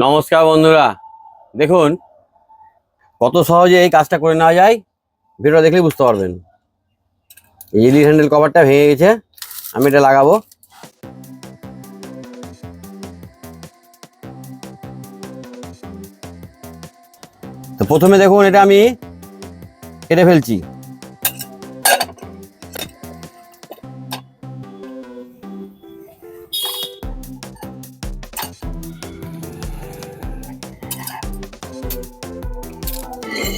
নমস্কার বন্ধুরা। দেখুন, কত সহজে এই কাজটা করে নেওয়া যায়, ভিডিওটা দেখলেই বুঝতে পারবেন। এই এলি হ্যান্ডেল কভারটা ভেঙে গেছে, আমি এটা লাগাবো। তো প্রথমে দেখুন, এটা আমি কেটে ফেলছি।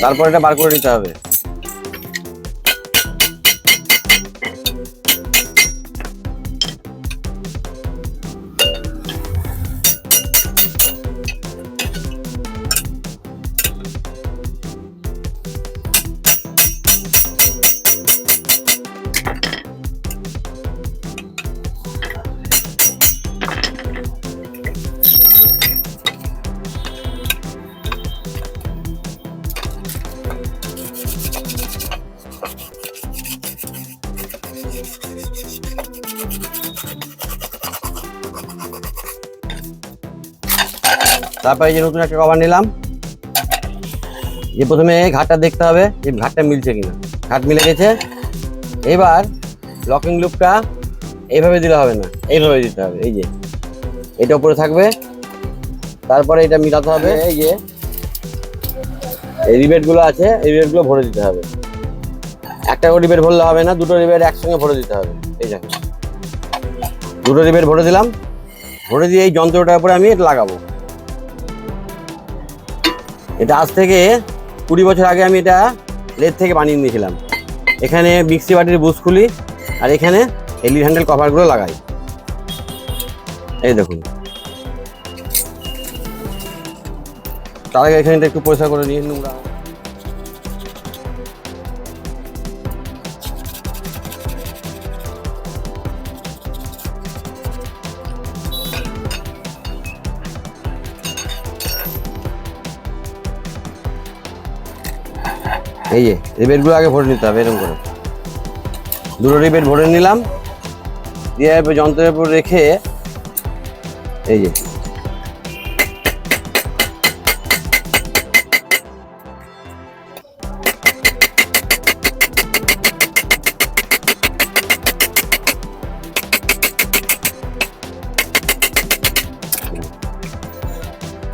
তারপর এটা বার করে নিতে হবে। তারপরে যে নতুন একটা কভার নিলাম। যে প্রথমে ঘাটটা দেখতে হবে যে ঘাটটা মিলছে কিনা। ঘাট মিলে গেছে। এবার লকিং লুপটা এইভাবে দিলে হবে না। এইভাবে দিতে হবে এই যে। এটা উপরে থাকবে। তারপরে এটা মিলাতে হবে। এই যে। এই রিবেটগুলো আছে এই রিবেটগুলো ভরে দিতে হবে। একটা করে রিবেট ভরলে হবে না দুটো রিবেট একসঙ্গে ভরে দিতে হবে। এই দেখো। দুটো রিবেট ভরে দিলাম। ভরে দিয়ে এই যন্ত্রটার উপরে আমি এটা লাগাবো। এটা আজ থেকে কুড়ি বছর আগে আমি এটা লেদ থেকে বানিয়ে নিয়েছিলাম। এখানে মিক্সি বাটির বুস খুলি, আর এখানে এলি হ্যান্ডেল কভারগুলো লাগাই। এই দেখুন। তার আগে এখানটা একটু পরিষ্কার করে নিয়ে নোংরা এই যে রিবেটগুলো আগে ভরে নিতে হবে এরকম করে। দুটো রিবেট ভরে নিলাম। দিয়ে যন্ত্রের উপর রেখে এই যে,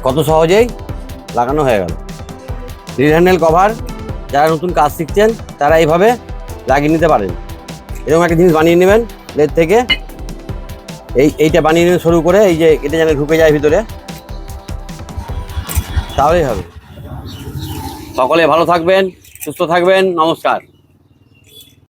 কত সহজেই লাগানো হয়ে গেল। রিল হ্যান্ডেল কভার যারা নতুন কাজ শিখছেন, তারা এইভাবে লাগিয়ে নিতে পারেন। এরকম একটা জিনিস বানিয়ে নেবেন লেদ থেকে এই, এইটা বানিয়ে নেবেন শুরু করে এই যে এটা যেন ঢুকে যায় ভিতরে, তাহলেই হবে। সকলে ভালো থাকবেন, সুস্থ থাকবেন, নমস্কার।